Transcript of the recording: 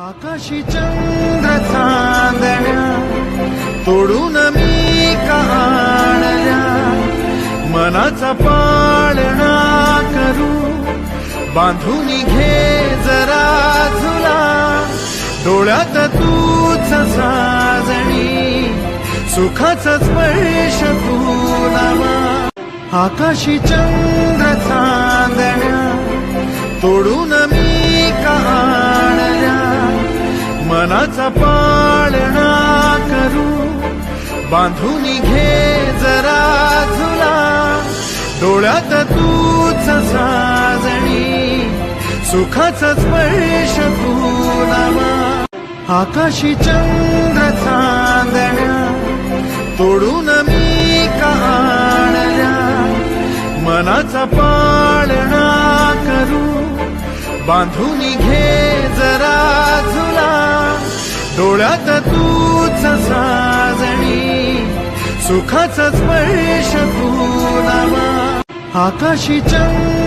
आकाशी चंद्र चांदण्या तोडून मी कहाणल्या मनाचा पाळणा करू बांधून घे जरा झुला. डोळ्यात तूच साजणी सुखाचा स्पर्श फुलावा आकाशी चंद्र चांदण्या तोडून मी धर्माचा पाळणा करू. बांधून घे जरा झुला. डोळ्यात तूच साजणी. सुखाचा स्पर्श फुलावा आकाशी चंद्र चांदण्या. तोडून मी कहाणल्या मनाचा पाळणा करू. बांधून घे डोळ्यात तूच साजणी सुखाचा स्पर्श तू फुलावा आकाशी चंद